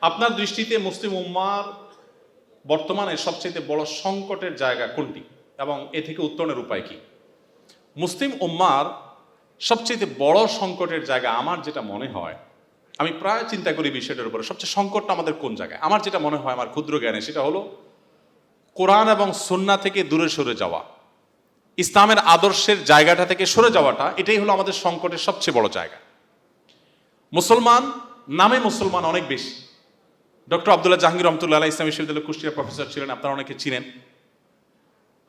আপনার দৃষ্টিতে মুসলিম উম্মার বর্তমানে সবচেয়ে বড় সংকটের জায়গা কোনটি? এবং এ থেকে উত্তরণের উপায় কি? মুসলিম উম্মার সবচেয়ে বড় সংকটের জায়গা আমার যেটা মনে হয়, আমি প্রায় চিন্তা করি বিষয়টার উপরে, সবচেয়ে সংকটটা আমাদের কোন জায়গায়? আমার যেটা মনে হয়, আমার ক্ষুদ্র জ্ঞানে, সেটা হলো কোরআন এবং সন্না থেকে দূরে সরে যাওয়া। ইসলামের আদর্শের জায়গাটা থেকে সরে যাওয়াটা, এটাই হলো আমাদের সংকটের সবচেয়ে বড় জায়গা। মুসলমান, নামে মুসলমান অনেক বেশি। ডক্টর আবদুল্লাহ জাহাঙ্গীর রহমতুল্লাহ আলাহ ইসলাম বিশ্ববিদ্যালয় কুষ্টিয়ার প্রফেসর ছিলেন, আপনারা অনেকে চিনেন।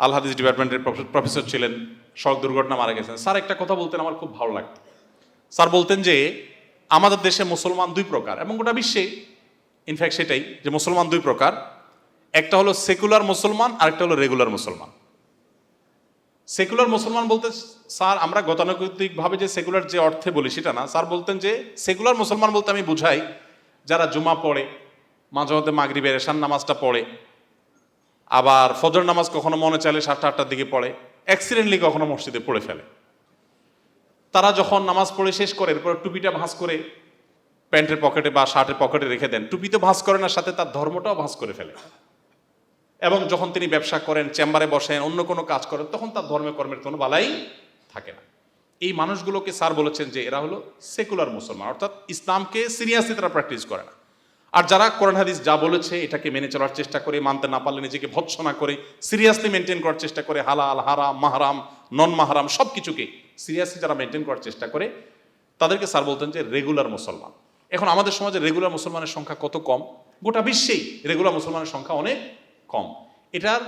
আল হাদিস ডিপার্টমেন্টের প্রফেসর ছিলেন, সড়ক দুর্ঘটনা মারা গেছেন। স্যার, একটা কথা বলতেন, আমার খুব ভালো লাগতো। স্যার বলতেন যে, আমাদের দেশে মুসলমান দুই প্রকার এবং গোটা বিশ্বে ইনফ্যাক্ট সেটাই যে মুসলমান দুই প্রকার। একটা হলো সেকুলার মুসলমান আর একটা হলো রেগুলার মুসলমান। সেকুলার মুসলমান বলতে, স্যার, আমরা গতানুগতিকভাবে যে সেকুলার যে অর্থে বলি সেটা না। স্যার বলতেন যে সেকুলার মুসলমান বলতে আমি বুঝাই, যারা জুমা পড়ে মাঝে মধ্যে মাগরিবের এশান নামাজটা পড়ে। আবার ফজর নামাজ কখনো মনে চাইলে সাতটা, আটটার দিকে পড়ে। অ্যাক্সিডেন্টলি কখনো মসজিদে পড়ে ফেলে। তারা যখন নামাজ পড়ে শেষ করে, এরপর টুপিটা ভাঁজ করে প্যান্টের পকেটে বা শার্টের পকেটে রেখে দেন। টুপি তো ভাঁজ করে না, সাথে তার ধর্মটাও ভাঁজ করে ফেলে। এবং যখন তিনি ব্যবসা করেন, চেম্বারে বসেন, অন্য কোনো কাজ করেন, তখন তার ধর্মে কর্মের কোনো বালাই থাকে না। এই মানুষগুলোকে স্যার বলেছেন যে এরা হলো সেকুলার মুসলমান, অর্থাৎ ইসলামকে সিরিয়াসলি তারা প্র্যাকটিস করে না। আর যারা কোরআন হাদিস যা বলেছে এটাকে মেনে চলার চেষ্টা করে, মানতে না পারলে নিজেকে ভৎসনা করে সিরিয়াসলি মেনটেন করার চেষ্টা করে, হালাল, হারাম, মাহারাম নন মাহারাম সব কিছুকে সিরিয়াসলি যারা মেনটেন করার চেষ্টা করে, তাদেরকে স্যার বলতেন যে রেগুলার মুসলমান। এখন আমাদের সমাজে রেগুলার মুসলমানের সংখ্যা কত কম? গোটা বিশ্বেই রেগুলার মুসলমানের সংখ্যা অনেক কম। এটার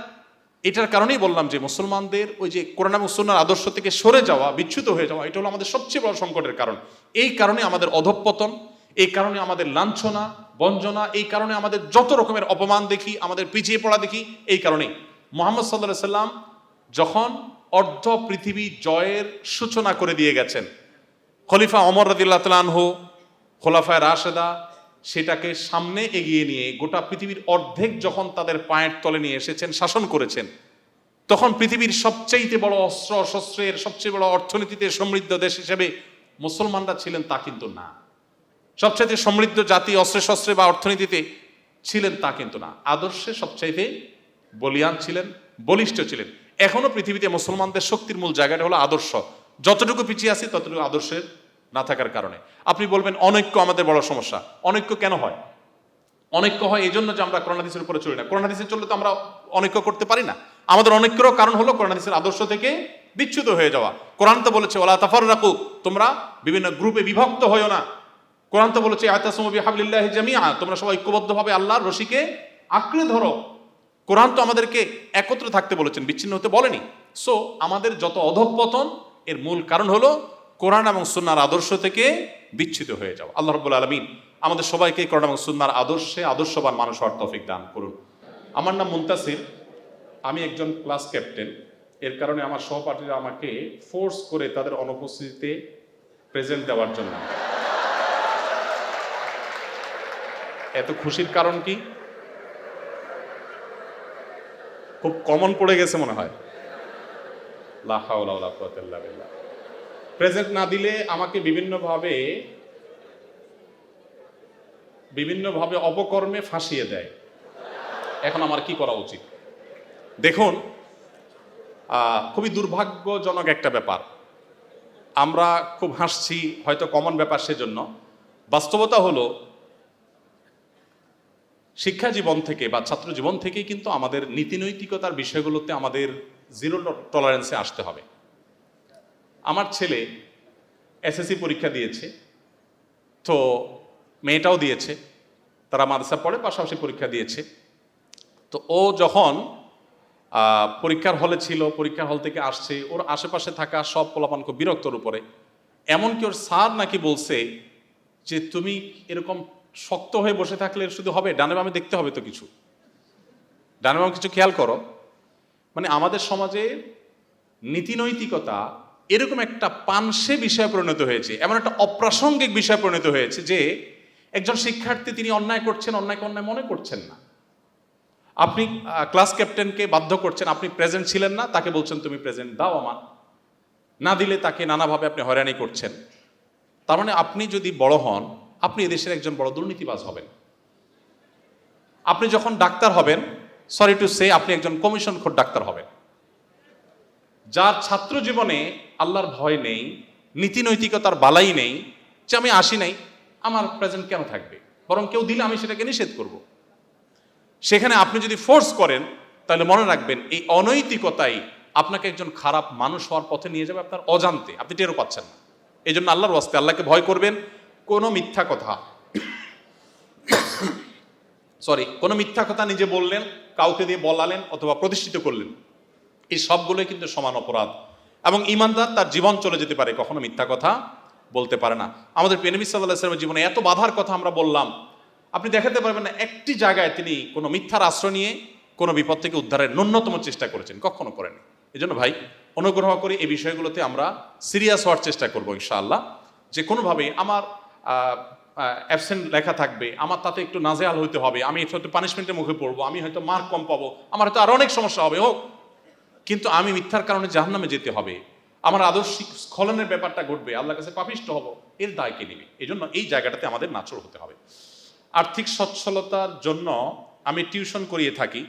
এটার কারণেই বললাম যে মুসলমানদের ওই যে করোনা মুসলমানের আদর্শ থেকে সরে যাওয়া, বিচ্যুত হয়ে যাওয়া, এটা হলো আমাদের সবচেয়ে বড় সংকটের কারণ। এই কারণে আমাদের অধঃপতন এই কারণে আমাদের লাঞ্ছনা, বঞ্জনা, এই কারণে আমাদের যত রকমের অপমান দেখি, আমাদের পিছিয়ে পড়া দেখি, এই কারণেই। মোহাম্মদ সাল্লাহ সাল্লাম যখন অর্ধ পৃথিবী জয়ের সূচনা করে দিয়ে গেছেন, খলিফা অমর রাদিল্লাহ তালানহু খোলাফায় রাশেদা, সেটাকে সামনে এগিয়ে নিয়ে, গোটা পৃথিবীর অর্ধেক যখন তাদের পায়ের তলে নিয়ে এসেছেন, শাসন করেছেন, তখন পৃথিবীর সবচেয়ে বড় অস্ত্র শস্ত্রের সবচেয়ে বড় অর্থনীতিতে সমৃদ্ধ দেশ হিসেবে মুসলমানরা ছিলেন তা কিন্তু না। সবচাইতে সমৃদ্ধ জাতি অস্ত্রে শস্ত্রে বা অর্থনীতিতে ছিলেন তা কিন্তু না। আদর্শে সবচাইতে বলিয়ান ছিলেন, বলিষ্ঠ ছিলেন। এখনও পৃথিবীতে মুসলমানদের শক্তির মূল জায়গাটা হলো আদর্শ। যতটুকু পিছিয়ে আছি, ততটুকু আদর্শের না থাকার কারণে। আপনি বলবেন, অনৈক্য আমাদের বড় সমস্যা। অনৈক্য কেন হয়? অনৈক্য হয় এই জন্য যে আমরা করোনাদিসের উপরে চলি না। করোনাদিসে চললে তো আমরা অনৈক্য করতে পারি না। আমাদের অনৈক্যরও কারণ হলো করোনাদিসের আদর্শ থেকে বিচ্যুত হয়ে যাওয়া। কোরআন তো বলেছে ওলা তাফার রাখু তোমরা বিভিন্ন গ্রুপে বিভক্ত হয়েও না। কোরআন তো বলেছে তোমরা সবাই ঐক্যবদ্ধভাবে আল্লাহর রশিকে আঁকড়ে ধরো। কোরআন তো আমাদেরকে একত্র থাকতে বলেছেন, বিচ্ছিন্ন হতে বলেনি। সো আমাদের যত অধঃপতন, এর মূল কারণ হলো কোরআন এবং সুন্নার আদর্শ থেকে বিচ্ছিত হয়ে যাও আল্লাহ রব্বুল আলমিন আমাদের সবাইকে কোরআন এবং সুন্নার আদর্শে আদর্শবান মানুষ হওয়ার তৌফিক দান করুন। আমার নাম মুন্তাসির, আমি একজন ক্লাস ক্যাপ্টেন। এর কারণে আমার সহপাঠীরা আমাকে ফোর্স করে তাদের অনুপস্থিতিতে প্রেজেন্ট দেওয়ার জন্য। এত খুশির কারণ কি? খুব কমন পড়ে গেছে মনে হয়। প্রেজেন্ট না দিলে আমাকে বিভিন্নভাবে বিভিন্নভাবে অপকর্মে ফাঁসিয়ে দেয়। এখন আমার কি করা উচিত? দেখুন খুবই দুর্ভাগ্যজনক একটা ব্যাপার। আমরা খুব হাসছি, হয়তো কমন ব্যাপার সেজন্য। বাস্তবতা হলো শিক্ষা জীবন থেকে বা ছাত্র জীবন থেকেই কিন্তু আমাদের নীতিনৈতিকতার বিষয়গুলোতে আমাদের জিরো টলারেন্সে আসতে হবে। আমার ছেলে এসএসসি পরীক্ষা দিয়েছে, তো মেয়েটাও দিয়েছে, তারা মাদ্রাসা পড়ে পাশাপাশি পরীক্ষা দিয়েছে। তো ও যখন পরীক্ষার হলে ছিল, পরীক্ষার হল থেকে আসছে, ওর আশেপাশে থাকা সব পোলাপান খুব বিরক্তর উপরে। এমনকি ওর স্যার নাকি বলছে যে, তুমি এরকম শক্ত হয়ে বসে থাকলে শুধু হবে, ডানে বামে দেখতে হবে তো কিছু। ডানে বামে কিছু খেয়াল করো। মানে আমাদের সমাজে নীতিনৈতিকতা এরকম একটা পানসে বিষয়ে পরিণত হয়েছে, এমন একটা অপ্রাসঙ্গিক বিষয়ে পরিণত হয়েছে যে একজন শিক্ষার্থী তিনি অন্যায় করছেন, অন্যায়কে অন্যায় মনে করছেন না। আপনি ক্লাস ক্যাপ্টেনকে বাধ্য করছেন, আপনি প্রেজেন্ট ছিলেন না, তাকে বলছেন, তুমি প্রেজেন্ট দাও আমার না দিলে তাকে নানাভাবে আপনি হয়রানি করছেন। তার মানে আপনি যদি বড় হন আপনি এদেশের একজন বড় দুর্নীতিবাজ হবেন। আপনি যখন ডাক্তার হবেন সরি টু সে আপনি একজন কমিশন খোর ডাক্তার হবেন। যার ছাত্র জীবনে আল্লাহর ভয় নেই, নীতি নৈতিকতার বালাই নেই, যে আমি আসি নাই, আমার প্রেজেন্ট কেন থাকবে? বরং কেউ দিলে আমি সেটাকে নিষেধ করব। সেখানে আপনি যদি ফোর্স করেন, তাহলে মনে রাখবেন এই অনৈতিকতাই আপনাকে একজন খারাপ মানুষ হওয়ার পথে নিয়ে যাবে আপনার অজান্তে। আপনি টেরও পাচ্ছেন না। এই জন্য আল্লাহর ওয়াস্তে আল্লাহকে ভয় করবেন কোনো মিথ্যা কথা। সরি কোনো মিথ্যা কথা নিজে বললেন, কাউকে দিয়ে বলালেন অথবা প্রতিষ্ঠিত করলেন। এই সবগুলোই কিন্তু সমান অপরাধ। এবং ইমানদার তার জীবন চলে যেতে পারে, কখনো মিথ্যা কথা বলতে পারে না। আমাদের পেনবি সাল্লাহ জীবনে এত বাধার কথা আমরা বললাম। আপনি দেখাতে পারবেন না, একটি জায়গায় তিনি কোনো মিথ্যার আশ্রয় নিয়ে কোনো বিপদ থেকে উদ্ধারের ন্যূনতম চেষ্টা করেছেন, কখনো করেন এই জন্য ভাই, অনুগ্রহ করে এই বিষয়গুলোতে আমরা সিরিয়াস হওয়ার চেষ্টা করব ইনশাআল্লাহ। যে কোনোভাবে আমার অ্যাবসেন্ট লেখা থাকবে, আমার তাতে একটু নাজেহাল হইতে হবে, আমি হয়তো পানিশমেন্টের মুখে পড়ব, আমি হয়তো মার্ক কম পাবো, আমার হয়তো আরও অনেক সমস্যা হবে, হোক। কিন্তু আমি মিথ্যার কারণে জাহান্নামে যেতে হবে। আমার আদর্শিক স্খলনের ব্যাপারটা ঘটবে, আল্লাহর কাছে পাপিষ্ট হব, এর দায় কে নেবে? এই জন্য এই জায়গাটাতে আমাদের নাচর হতে হবে। আর্থিক সচ্ছলতার জন্য আমি টিউশন করিয়ে থাকি।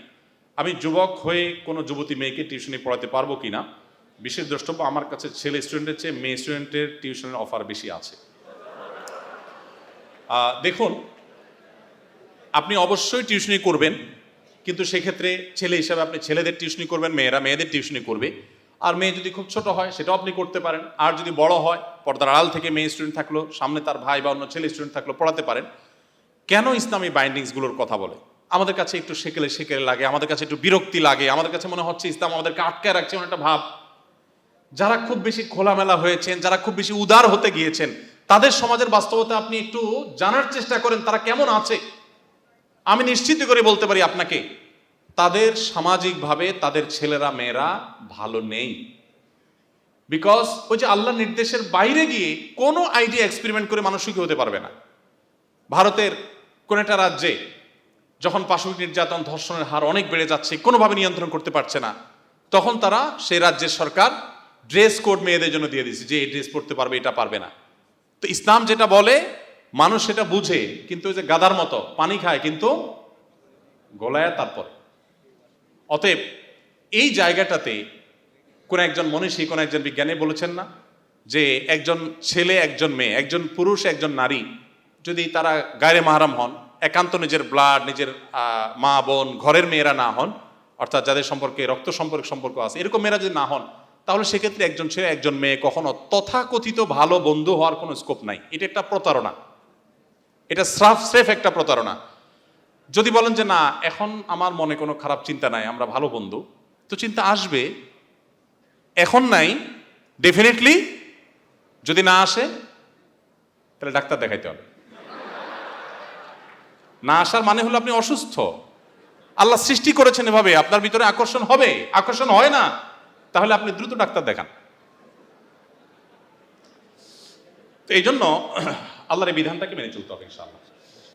আমি যুবক হয়ে কোনো যুবতী মেয়েকে টিউশনে পড়াতে পারব কি না বিশেষ দ্রষ্টব্য, আমার কাছে ছেলে স্টুডেন্টের চেয়ে মেয়ে স্টুডেন্টের টিউশনের অফার বেশি আছে। দেখুন, আপনি অবশ্যই টিউশনি করবেন, কিন্তু সেক্ষেত্রে ছেলে হিসাবে আপনি ছেলেদের টিউশনি করবেন, মেয়েরা মেয়েদের টিউশনি করবে। আর মেয়ে যদি খুব ছোট হয়, সেটাও আপনি করতে পারেন। আর যদি বড় হয়, পর্দার আড়াল থেকে মেয়ে স্টুডেন্ট থাকল, সামনে তার ভাই বা অন্য ছেলে স্টুডেন্ট থাকল, পড়াতে পারেন। কেন ইসলামী বাইন্ডিংসগুলোর কথা বলে? আমাদের কাছে একটু সেকেলে সেকেলে লাগে, আমাদের কাছে একটু বিরক্তি লাগে, আমাদের কাছে মনে হচ্ছে ইসলাম আমাদেরকে আটকায় রাখছে একটা ভাব। যারা খুব বেশি খোলামেলা হয়েছেন, যারা খুব বেশি উদার হতে গিয়েছেন তাদের সমাজের বাস্তবতা আপনি একটু জানার চেষ্টা করেন, তারা কেমন আছে? আমি নিশ্চিত করে বলতে পারি আপনাকে, তাদের সামাজিকভাবে তাদের ছেলেরা, মেয়েরা ভালো নেই। বিকজ ওই যে আল্লাহ নির্দেশের বাইরে গিয়ে কোনো আইডিয়া এক্সপেরিমেন্ট করে মানুষ সুখী হতে পারবে না। ভারতের কোন একটা রাজ্যে যখন পাশবিক নির্যাতন, ধর্ষণের হার অনেক বেড়ে যাচ্ছে, কোনোভাবে নিয়ন্ত্রণ করতে পারছে না, তখন তারা সেই রাজ্যের সরকার ড্রেস কোড মেয়েদের জন্য দিয়ে দিয়েছে যে এই ড্রেস পড়তে পারবে, এটা পারবে না। তো ইসলাম যেটা বলে, মানুষ সেটা বুঝে, কিন্তু ওই যে গাদার মতো, পানি খায়, কিন্তু গলায় তারপর। অতএব এই জায়গাটাতে কোন একজন মনীষী, কোন একজন বিজ্ঞানী বলেছেন না যে একজন ছেলে, একজন মেয়ে, একজন পুরুষ, একজন নারী যদি তারা গায়ে মাহারাম হন, একান্ত নিজের ব্লাড নিজের মা, বোন, ঘরের মেয়েরা না হন, অর্থাৎ যাদের সম্পর্কে রক্ত সম্পর্ক সম্পর্ক আছে, এরকম মেয়েরা যদি না হন তাহলে সেক্ষেত্রে একজন ছেলে, একজন মেয়ে কখনো তথাকথিত ভালো বন্ধু হওয়ার কোনো স্কোপ নাই। এটা একটা প্রতারণা। এটা স্রাফ, স্রেফ একটা প্রতারণা। যদি বলেন যে না, এখন আমার মনে কোনো খারাপ চিন্তা নাই, আমরা ভালো বন্ধু, তো চিন্তা আসবে। এখন নাই ডেফিনেটলি যদি না আসে, তাহলে ডাক্তার দেখাইতে হবে। না আসার মানে হলো আপনি অসুস্থ। আল্লাহ সৃষ্টি করেছেন এভাবে, আপনার ভিতরে আকর্ষণ হবে। আকর্ষণ হয় না। তাহলে আপনি দ্রুত ডাক্তার দেখান। তো এই জন্য আল্লাহর এই বিধানটাকে মেনে চলতে হবে ইনশাআল্লাহ।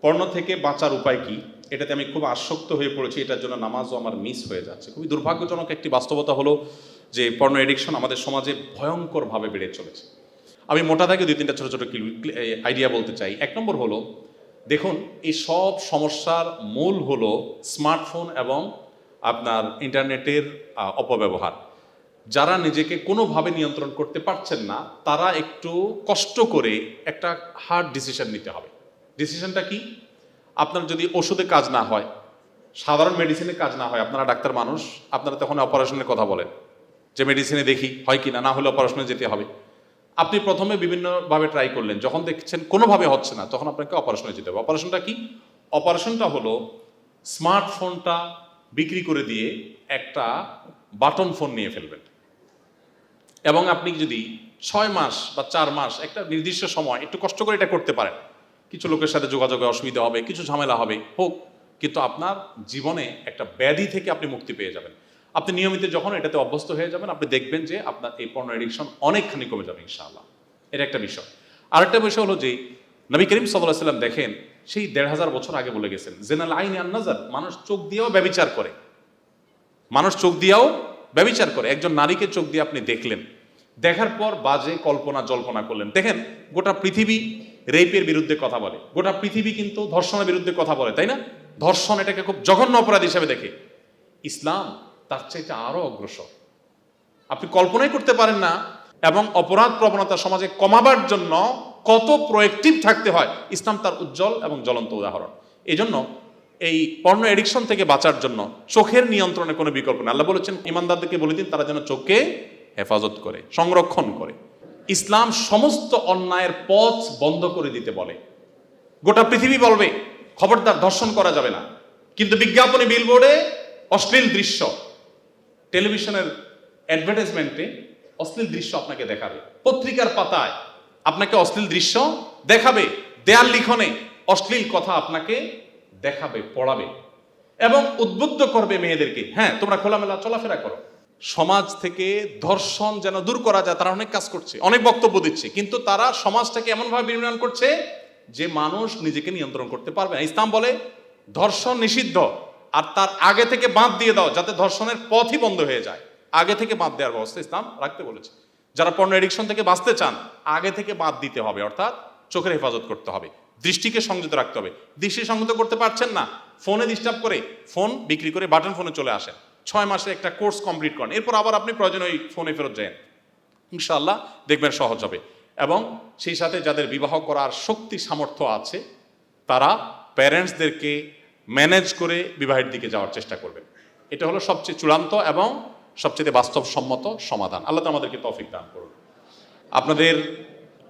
পর্ণ থেকে বাঁচার উপায় কি? এটাতে আমি খুব আসক্ত হয়ে পড়েছি, এটার জন্য নামাজও আমার মিস হয়ে যাচ্ছে। খুবই দুর্ভাগ্যজনক একটি বাস্তবতা হলো যে পর্ণ এডিকশন আমাদের সমাজে ভয়ঙ্করভাবে বেড়ে চলেছে। আমি মোটা থেকে দুই তিনটা ছোটো ছোটো আইডিয়া বলতে চাই। এক নম্বর হলো, দেখুন, এই সব সমস্যার মূল হলো স্মার্টফোন এবং আপনার ইন্টারনেটের অপব্যবহার। যারা নিজেকে কোনোভাবে নিয়ন্ত্রণ করতে পারছেন না, তারা একটু কষ্ট করে একটা হার্ড ডিসিশন নিতে হবে। ডিসিশনটা কি? আপনার যদি ওষুধে কাজ না হয়, সাধারণ মেডিসিনে কাজ না হয়, আপনারা ডাক্তার মানুষ, আপনারা তখন অপারেশনের কথা বলেন যে মেডিসিনে দেখি, হয় কি না না হলে অপারেশনে যেতে হবে। আপনি প্রথমে বিভিন্নভাবে ট্রাই করলেন, যখন দেখছেন কোনোভাবে হচ্ছে না, তখন আপনাকে অপারেশনে যেতে হবে। অপারেশনটা কি? অপারেশনটা হলো স্মার্টফোনটা বিক্রি করে দিয়ে একটা বাটন ফোন নিয়ে ফেলবেন। এবং আপনি যদি ছয় মাস বা চার মাস একটা নির্দিষ্ট সময় একটু কষ্ট করে এটা করতে পারেন, কিছু লোকের সাথে যোগাযোগে অসুবিধা হবে, কিছু ঝামেলা হবে, হোক, কিন্তু আপনার জীবনে একটা ব্যাধি থেকে আপনি মুক্তি পেয়ে যাবেন। আপনি নিয়মিত যখন এটাতে অভ্যস্ত হয়ে যাবেন, আপনি দেখবেন যে আপনার এই পর্ণ এডিকশন অনেকখানি কমে যাবে, ইনশাআল্লাহ। এটা একটা বিষয়। আরেকটা বিষয় হলো যে, নবী করিম সাল্লাহ সাল্লাম দেখেন, সেই দেড় হাজার বছর আগে বলে গেছেন, জেনাল আইন আন্নাজার মানুষ চোখ দিয়েও ব্যবিচার করে। মানুষ চোখ দিয়েও ব্যবিচার করে, একজন নারীকে চোখ দিয়ে আপনি দেখলেন। দেখার পর বাজে কল্পনা, জল্পনা করলেন। দেখেন, গোটা পৃথিবী রেপের বিরুদ্ধে কথা বলে। গোটা পৃথিবী কিন্তু ধর্ষণের বিরুদ্ধে কথা বলে, তাই না? ধর্ষণ এটাকে খুব জঘন্য অপরাধ হিসেবে দেখে। ইসলাম তার চাইতে আরও অগ্রসর। আপনি কল্পনাই করতে পারেন না, এবং অপরাধ প্রবণতা সমাজে কমাবার জন্য কত প্রোয়েক্টিভ থাকতে হয়। ইসলাম তার উজ্জ্বল এবং জ্বলন্ত উদাহরণ। এই জন্য এই পর্ণ এডিকশন থেকে বাঁচার জন্য চোখের নিয়ন্ত্রণে কোনো বিকল্প নেই। আল্লাহ বলেছেন, ইমানদারদেরকে বলে দিন, তারা যেন চোখকে হেফাজত করে, সংরক্ষণ করে। ইসলাম সমস্ত অন্যায়ের পথ বন্ধ করে দিতে বলে। গোটা পৃথিবী বলবে, খবরদার, ধর্ষণ করা যাবে না। কিন্তু বিজ্ঞাপনে বিলবোর্ডে অশ্লীল দৃশ্য টেলিভিশনের অ্যাডভার্টাইজমেন্টে অশ্লীল দৃশ্য আপনাকে দেখাবে। পত্রিকার পাতায় আপনাকে অশ্লীল দৃশ্য দেখাবে। দেয়াল লিখনে অশ্লীল কথা আপনাকে দেখাবে, পড়াবে এবং উদ্বুদ্ধ করবে মেয়েদেরকে। হ্যাঁ তোমরা খোলামেলা চলাফেরা করো। সমাজ থেকে ধর্ষণ যেন দূর করা যায়, তারা অনেক কাজ করছে, অনেক বক্তব্য দিচ্ছে। কিন্তু তারা সমাজটাকে এমনভাবে বিনির্মাণ করছে যে মানুষ নিজেকে নিয়ন্ত্রণ করতে পারবে না। ইসলাম বলে, ধর্ষণ নিষিদ্ধ, আর তার আগে থেকে বাঁধ দিয়ে দাও, যাতে ধর্ষণের পথই বন্ধ হয়ে যায়। আগে থেকে বাঁধ দেওয়ার ব্যবস্থা ইসলাম রাখতে বলেছে। যারা পর্ণ এডিকশন থেকে বাঁচতে চান, আগে থেকে বাদ দিতে হবে, অর্থাৎ চোখের হেফাজত করতে হবে। দৃষ্টিকে সংযত রাখতে হবে। দৃষ্টি সংযত করতে পারছেন না, ফোনে ডিস্টার্ব করে, ফোন বিক্রি করে বাটন ফোনে চলে আসেন। ছয় মাসে একটা কোর্স কমপ্লিট করেন, এরপর আবার আপনি প্রয়োজন ওই ফোনে ফেরত যান ইনশাআল্লাহ দেখবেন সহজ হবে। এবং সেই সাথে যাদের বিবাহ করার শক্তি সামর্থ্য আছে, তারা প্যারেন্টসদেরকে ম্যানেজ করে বিবাহের দিকে যাওয়ার চেষ্টা করবেন। এটা হলো সবচেয়ে চূড়ান্ত এবং সবচেয়ে বাস্তবসম্মত সমাধান। আল্লাহ আমাদেরকে তৌফিক দান করুন। আপনাদের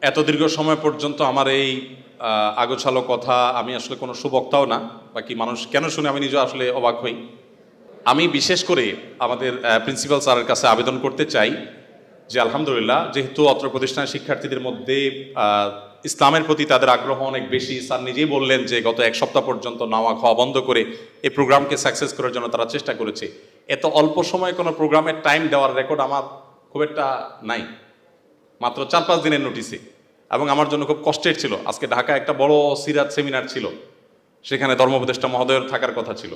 এত দীর্ঘ সময় পর্যন্ত আমার এই আগোছালো কথা আমি আসলে কোনো সুবক্তাও না, বাকি মানুষ কেন শুনে আমি নিজে আসলে অবাক হই। আমি বিশেষ করে আমাদের প্রিন্সিপাল স্যারের কাছে আবেদন করতে চাই যে আলহামদুলিল্লাহ যেহেতু অত্র প্রতিষ্ঠানের শিক্ষার্থীদের মধ্যে ইসলামের প্রতি তাদের আগ্রহ অনেক বেশি। স্যার নিজেই বললেন যে গত এক সপ্তাহ পর্যন্ত নাওয়া খাওয়া বন্ধ করে এই প্রোগ্রামকে সাকসেস করার জন্য তারা চেষ্টা করেছে। এত অল্প সময়ে কোনো প্রোগ্রামের টাইম দেওয়ার রেকর্ড আমার খুব একটা নাই। মাত্র চার পাঁচ দিনের নোটিসে এবং আমার জন্য খুব কষ্টের ছিল। আজকে ঢাকা একটা বড় সিরাত সেমিনার ছিল। সেখানে ধর্মোপদেষ্টা মহোদয়ের থাকার কথা ছিল।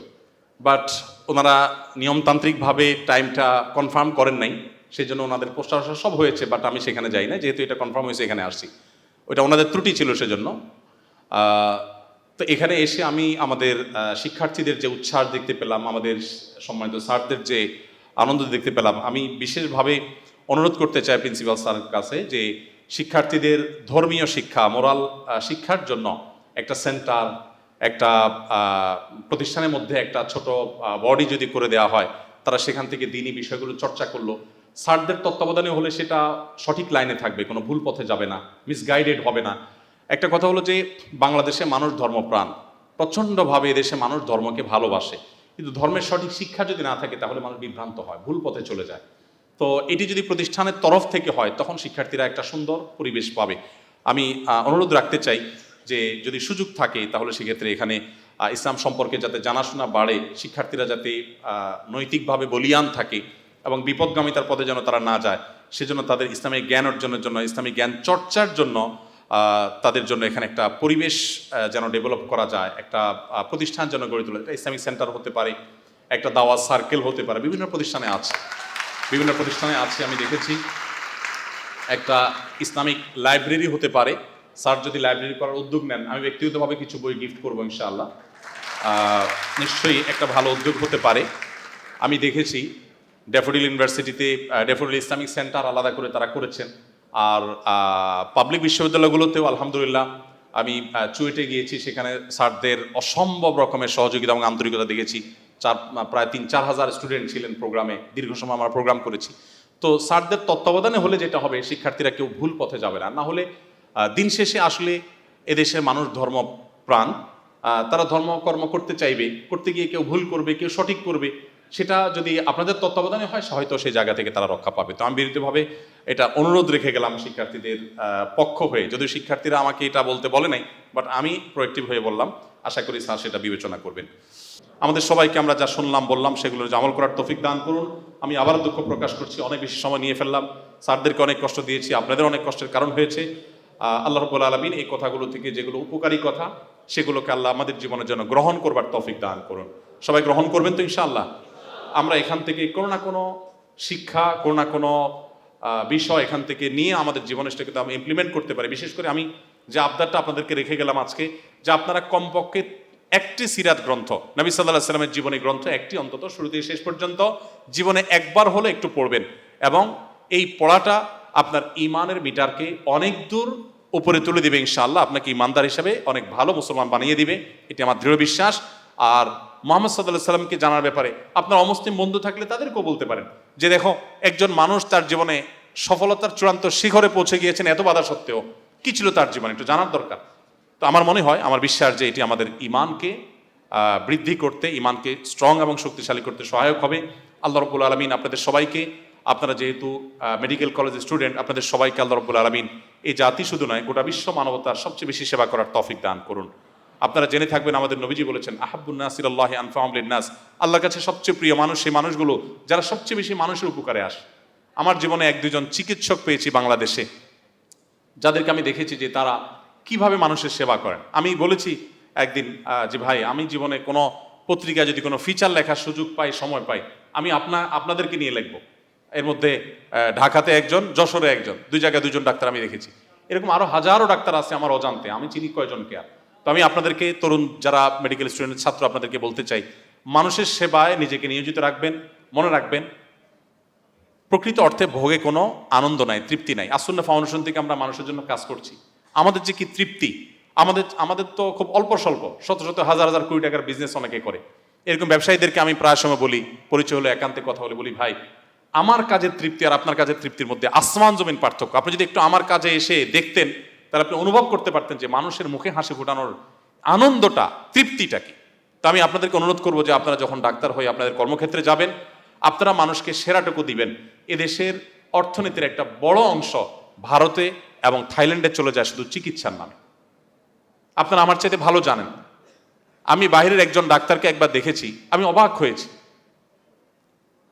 বাট ওনারা নিয়মতান্ত্রিকভাবে টাইমটা কনফার্ম করেন নাই। সেই জন্য ওনাদের পোস্টার সব হয়েছে, বাট আমি সেখানে যাই না যেহেতু এটা কনফার্ম হয়েছে, এখানে আসছি। ওইটা ওনাদের ত্রুটি ছিল সেজন্য। তো এখানে এসে আমি আমাদের শিক্ষার্থীদের যে উচ্ছ্বাস দেখতে পেলাম, আমাদের সম্মানিত স্যারদের যে আনন্দ দেখতে পেলাম, আমি বিশেষভাবে অনুরোধ করতে চাই প্রিন্সিপাল স্যারের কাছে যে শিক্ষার্থীদের ধর্মীয় শিক্ষা মোরাল শিক্ষার জন্য একটা সেন্টার একটা প্রতিষ্ঠানের মধ্যে একটা ছোট বডি যদি করে দেওয়া হয়, তারা সেখান থেকে দিনই বিষয়গুলো চর্চা করল। স্যারদের তত্ত্বাবধানে হলে সেটা সঠিক লাইনে থাকবে, কোনো ভুল পথে যাবে না মিসগাইডেড হবে না। একটা কথা হলো যে, বাংলাদেশে মানুষ ধর্মপ্রাণ, প্রচণ্ডভাবে এদেশে মানুষ ধর্মকে ভালোবাসে। কিন্তু ধর্মের সঠিক শিক্ষা যদি না থাকে, তাহলে মানুষ বিভ্রান্ত হয়, ভুল পথে চলে যায়। তো এটি যদি প্রতিষ্ঠানের তরফ থেকে হয়, তখন শিক্ষার্থীরা একটা সুন্দর পরিবেশ পাবে। আমি অনুরোধ রাখতে চাই যে যদি সুযোগ থাকে, তাহলে সেক্ষেত্রে এখানে ইসলাম সম্পর্কে যাতে জানাশোনা বাড়ে, শিক্ষার্থীরা যাতে নৈতিকভাবে বলিয়ান থাকে এবং বিপদগামিতার পথে যেন তারা না যায়, সেজন্য তাদের ইসলামিক জ্ঞান অর্জনের জন্য, ইসলামিক জ্ঞান চর্চার জন্য তাদের জন্য এখানে একটা পরিবেশ যেন ডেভেলপ করা যায়, একটা প্রতিষ্ঠান যেন গড়ে তোলা ইসলামিক সেন্টার হতে পারে, একটা দাওয়াত সার্কেল হতে পারে, বিভিন্ন প্রতিষ্ঠানে আছে। বিভিন্ন প্রতিষ্ঠানে আছে, আমি দেখেছি। একটা ইসলামিক লাইব্রেরি হতে পারে। স্যার যদি লাইব্রেরি করার উদ্যোগ নেন, আমি ব্যক্তিগতভাবে কিছু বই গিফট করব ইনশাআল্লাহ। নিশ্চয়ই একটা ভালো উদ্যোগ হতে পারে। আমি দেখেছি ড্যাফোডিল ইউনিভার্সিটিতে ড্যাফোডিল ইসলামিক সেন্টার আলাদা করে তারা করেছেন। আর পাবলিক বিশ্ববিদ্যালয়গুলোতেও আলহামদুলিল্লাহ আমি চুয়েটে গিয়েছি, সেখানে স্যারদের অসম্ভব রকমের সহযোগিতা এবং আন্তরিকতা দেখেছি। চার প্রায় তিন চার হাজার স্টুডেন্ট ছিলেন প্রোগ্রামে দীর্ঘ সময় আমরা প্রোগ্রাম করেছি। তো স্যারদের তত্ত্বাবধানে হলে যেটা হবে শিক্ষার্থীরা কেউ ভুল পথে যাবে না। না হলে দিন শেষে আসলে এদেশের মানুষ ধর্মপ্রাণ আহ, তারা ধর্মকর্ম করতে চাইবে করতে গিয়ে কেউ ভুল করবে কেউ সঠিক করবে সেটা যদি আপনাদের তত্ত্বাবধানে হয় হয়তো সেই জায়গা থেকে তারা রক্ষা পাবে। তো আমি বিরুদ্ধভাবে এটা অনুরোধ রেখে গেলাম শিক্ষার্থীদের পক্ষ হয়ে। যদিও শিক্ষার্থীরা আমাকে এটা বলতে বলে নাই বাট আমি প্রোয়েক্টিভ হয়ে বললাম। আশা করি স্যার সেটা বিবেচনা করবেন। আমাদের সবাইকে আমরা যা শুনলাম, বললাম সেগুলো আমল করার তৌফিক দান করুন। আমি আবার দুঃখ প্রকাশ করছি, অনেক বেশি সময় নিয়ে ফেললাম। স্যারদেরকে অনেক কষ্ট দিয়েছি, আপনাদের অনেক কষ্টের কারণ হয়েছে। আল্লাহ রব্বুল আলমিন এই কথাগুলো থেকে যেগুলো উপকারী কথা, সেগুলোকে আল্লাহ আমাদের জীবনের জন্য গ্রহণ করবার তৌফিক দান করুন। সবাই গ্রহণ করবেন তো ইনশাআল্লাহ? আমরা এখান থেকে কোনো না কোনো শিক্ষা, কোনো না কোনো বিষয় এখান থেকে নিয়ে আমাদের জীবনে সেটাকে আমরা ইমপ্লিমেন্ট করতে পারি। বিশেষ করে আমি যে আবদারটা আপনাদেরকে রেখে গেলাম আজকে, যে আপনারা কমপক্ষে একটি সিরাত গ্রন্থ, নবী সাল্লাহ সাল্লামের জীবনী গ্রন্থ একটি অন্তত শুরু থেকে শেষ পর্যন্ত, জীবনে একবার হলে একটু পড়বেন এবং এই পড়াটা আপনার ইমানের মিটারকে অনেক দূর উপরে তুলে দিবে ইনশাআল্লাহ, আপনাকে ইমানদার হিসাবে অনেক ভালো মুসলমান বানিয়ে দিবে, এটি আমার দৃঢ় বিশ্বাস। আর মোহাম্মদ সাল্লাহ সাল্লামকে জানার ব্যাপারে, আপনার অমুসলিম বন্ধু থাকলে তাদেরকেও বলতে পারেন যে দেখো, একজন মানুষ তার জীবনে সফলতার চূড়ান্ত শিখরে পৌঁছে গিয়েছেন, এত বাধা সত্ত্বেও। কি ছিল তার জীবনে, একটু জানার দরকার? তো আমার মনে হয়, আমার বিশ্বাস যে এটি আমাদের ইমানকে বৃদ্ধি করতে, ইমানকে স্ট্রং এবং শক্তিশালী করতে সহায়ক হবে। আল্লাহ রব্বুল আলমিন আপনাদের সবাইকে, আপনারা যেহেতু মেডিকেল কলেজের স্টুডেন্ট আপনাদের সবাইকে আল্লাহ রব্বুল আলমিন এই জাতি শুধু নয়, গোটা বিশ্ব মানবতার সবচেয়ে বেশি সেবা করার তফিক দান করুন। আপনারা জেনে থাকবেন, আমাদের নবীজি বলেছেন আহাবুল নাসির আল্লাহ আল্লাহর কাছে সবচেয়ে প্রিয় মানুষ সেই মানুষগুলো, যারা সবচেয়ে বেশি মানুষের উপকারে আসে। আমার জীবনে এক দুজন চিকিৎসক পেয়েছি বাংলাদেশে। যাদেরকে আমি দেখেছি যে তারা কীভাবে মানুষের সেবা করেন? আমি বলেছি একদিন যে ভাই, আমি জীবনে কোনো পত্রিকায় যদি কোনো ফিচার লেখার সুযোগ পাই, সময় পাই, আমি আপনা, আপনাদেরকে নিয়ে লিখব। এর মধ্যে ঢাকাতে একজন, যশোরে একজন, দুই জায়গায় দুজন ডাক্তার আমি দেখেছি। এরকম আরও হাজারো ডাক্তার আছে আমার অজান্তে, আমি চিনি কয়জনকে আর। তো আমি আপনাদেরকে, তরুণ যারা মেডিকেল স্টুডেন্ট ছাত্র আপনাদেরকে বলতে চাই, মানুষের সেবায় নিজেকে নিয়োজিত রাখবেন, মনে রাখবেন, প্রকৃত অর্থে ভোগে কোনো আনন্দ নাই, তৃপ্তি নাই। আসন্ন ফাউন্ডেশন থেকে আমরা মানুষের জন্য কাজ করছি। আমাদের যে কি তৃপ্তি? আমাদের আমাদের তো খুব অল্প স্বল্প, শত শত হাজার হাজার কোটি টাকার বিজনেস অনেকে করে। এরকম ব্যবসায়ীদেরকে আমি প্রায় সময় বলি, পরিচয় হলে একান্তে কথা বলে বলি, ভাই, আমার কাজের তৃপ্তি আর আপনার কাজের তৃপ্তির মধ্যে আসমান জমিন পার্থক্য। আপনি যদি একটু আমার কাজে এসে দেখতেন, তাহলে আপনি অনুভব করতে পারতেন যে মানুষের মুখে হাসি ফোটানোর আনন্দটা, তৃপ্তিটা কি? তো আমি আপনাদেরকে অনুরোধ করব যে আপনারা যখন ডাক্তার হয়ে আপনাদের কর্মক্ষেত্রে যাবেন, আপনারা মানুষকে সেরাটুকু দিবেন। এদেশের অর্থনীতির একটা বড় অংশ ভারতে এবং থাইল্যান্ডে চলে যায় শুধু চিকিৎসার নামে। আপনারা আমার চাইতে ভালো জানেন। আমি বাইরের একজন ডাক্তারকে একবার দেখেছি, আমি অবাক হয়েছি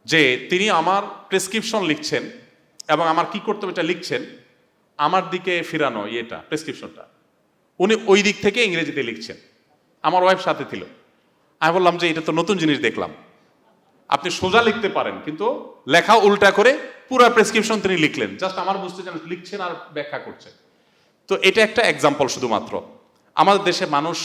যে তিনি আমার প্রেসক্রিপশন লিখছেন এবং আমার কি করতে হবে এটা লিখছেন, আমার দিকে ফিরানো ইয়েটা, প্রেসক্রিপশনটা। উনি ওই দিক থেকে ইংরেজিতে লিখছেন। আমার ওয়াইফ সাথে ছিল। আমি বললাম যে এটা তো নতুন জিনিস দেখলাম। আপনি সোজা লিখতে পারেন, কিন্তু লেখা উল্টা করে পুরো প্রেসক্রিপশন তিনি লিখলেন। জাস্ট আমার বুঝতে চান, লিখছেন আর ব্যাখ্যা করছেন। তো এটা একটা এক্সাম্পল শুধুমাত্র। আমাদের দেশে মানুষ,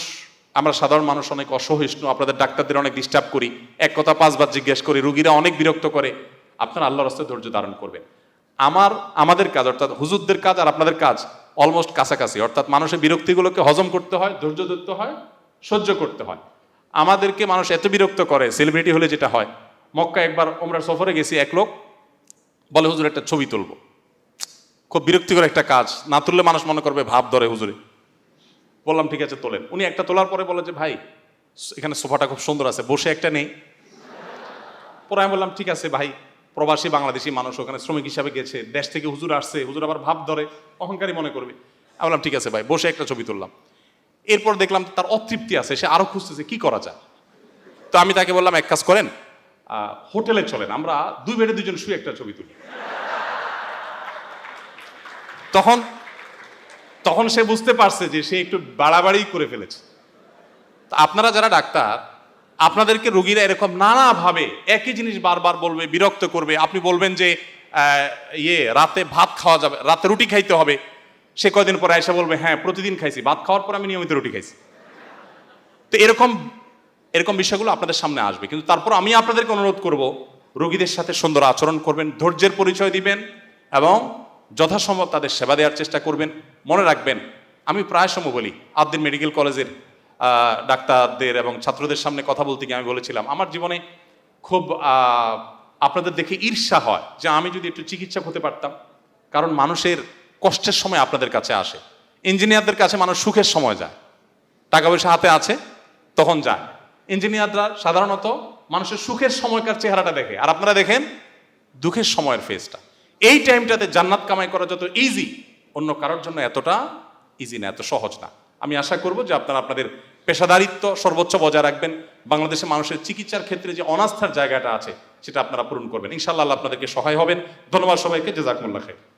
আমরা সাধারণ মানুষ অনেক অসহিষ্ণু, আপনাদের ডাক্তারদের অনেক ডিস্টার্ব করি। এক কথা পাঁচবার জিজ্ঞেস করি, রুগীরা অনেক বিরক্ত করে। আপনার আল্লাহর রাস্তায় ধৈর্য ধারণ করবেন। আমার, আমাদের কাজ, অর্থাৎ হুজুরদের কাজ আর আপনাদের কাজ অলমোস্ট কাছাকাছি। অর্থাৎ মানুষের বিরক্তিগুলোকে হজম করতে হয়, ধৈর্য ধরতে হয়, সহ্য করতে হয়। আমাদেরকে মানুষ এত বিরক্ত করে সেলিব্রিটি হলে যেটা হয় মক্কা একবার আমরা সফরে গেছি, এক লোক বলে, হুজুর, একটা ছবি তুলবো। খুব বিরক্তিকর একটা কাজ। না তুললে মানুষ মনে করবে, ভাব ধরে হুজুরে। বললাম, ঠিক আছে, তোলেন। উনি একটা তোলার পরে বলে যে, ভাই, এখানে সোফাটা খুব সুন্দর আছে, বসে একটা নেই। পরে আমি বললাম, ঠিক আছে, ভাই, প্রবাসী বাংলাদেশি মানুষ, ওখানে শ্রমিক হিসাবে গেছে, দেশ থেকে হুজুর আসছে, হুজুর আবার ভাব ধরে, অহংকারী মনে করবে। আমি বললাম, ঠিক আছে, ভাই, বসে একটা ছবি তুললাম। এরপর দেখলাম, তার অতৃপ্তি আছে, সে আরও খুঁজতেছে, কি করা যায়? তো আমি তাকে বললাম, এক কাজ করেন হোটেলে চলেন, আমরা দুই বেডে দুজন শুয়ে একটা ছবি তুলি। তখন তখন সে বুঝতে পারছে যে সে একটু বাড়াবাড়ি করে ফেলেছে। আপনারা যারা ডাক্তার, আপনাদেরকে রোগীরা এরকম নানাভাবে একই জিনিস বারবার বলবে, বিরক্ত করবে। আপনি বলবেন যে ইয়ে রাতে ভাত খাওয়া যাবে, রাতে রুটি খাইতে হবে। সে কয়দিন পরে এসে বলবে হ্যাঁ প্রতিদিন খাইছি, ভাত খাওয়ার পর আমি নিয়মিত রুটি খাইছি। তো এরকম এরকম বিষয়গুলো আপনাদের সামনে আসবে। কিন্তু তারপর আমি আপনাদেরকে অনুরোধ করব, রোগীদের সাথে সুন্দর আচরণ করবেন, ধৈর্যের পরিচয় দিবেন এবং যথাসম্ভব তাদের সেবা দেওয়ার চেষ্টা করবেন। মনে রাখবেন, আমি প্রায় সময় বলি আদ্দিন মেডিকেল কলেজের ডাক্তারদের এবং ছাত্রদের সামনে কথা বলতে গিয়ে আমি বলেছিলাম, আমার জীবনে খুব আপনাদের দেখে ঈর্ষা হয় যে আমি যদি একটু চিকিৎসক হতে পারতাম। কারণ মানুষের কষ্টের সময় আপনাদের কাছে আসে। ইঞ্জিনিয়ারদের কাছে মানুষ সুখের সময় যায়। টাকা পয়সা হাতে আছে, তখন যায়। ইঞ্জিনিয়াররা সাধারণত মানুষের সুখের সময়কার চেহারাটা দেখে। আর আপনারা দেখেন, দুঃখের সময়ের ফেসটা এই টাইমটাতে জান্নাত কামাই করা যত ইজি অন্য কারোর জন্য এতটা ইজি না, এত সহজ না। আমি আশা করব যে আপনারা আপনাদের পেশাদারিত্ব সর্বোচ্চ বজায় রাখবেন। বাংলাদেশে মানুষের চিকিৎসার ক্ষেত্রে যে অনাস্থার জায়গাটা আছে, সেটা আপনারা পূরণ করবেন। ইনশাল্লাহ আপনাদেরকে সহায় হবেন। ধন্যবাদ সবাইকে, জেজাকমুল্লাহ খাই